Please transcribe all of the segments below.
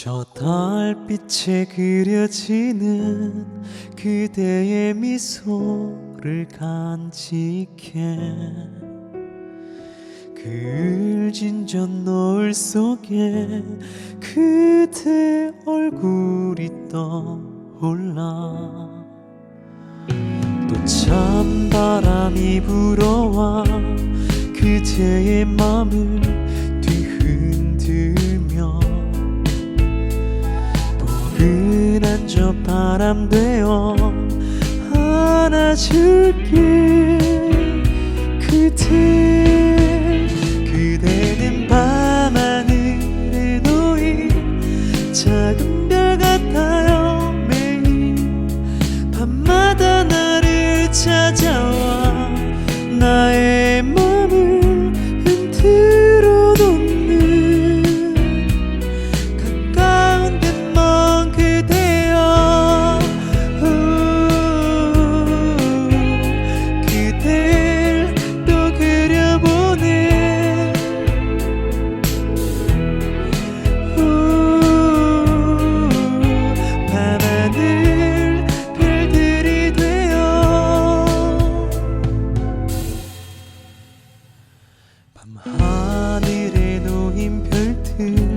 저 달빛에 그려지는 그대의 미소를 간직해. 그 을진전 노을 속에 그대 얼굴이 떠올라. 또 찬바람이 불어와 그대의 맘을 포근한 저 바람 되어 안아줄게 그대 밤하늘에 놓인 별들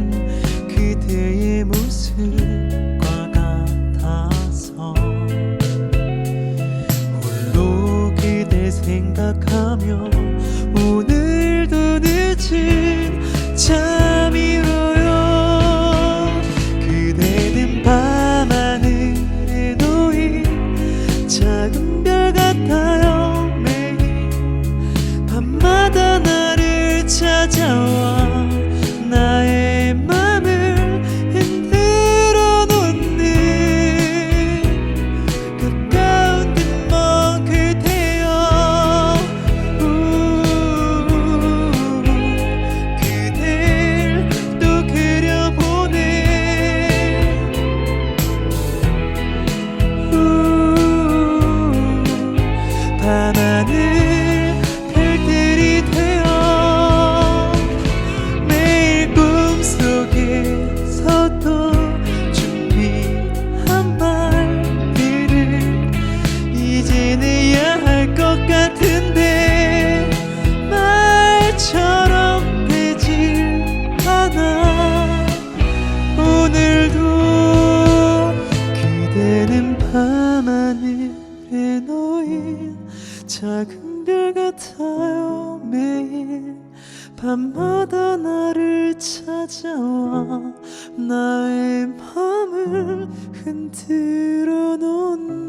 하늘에 놓인 작은 별 같아요 매일. 밤마다 나를 찾아와 나의 맘을 흔들어 놓는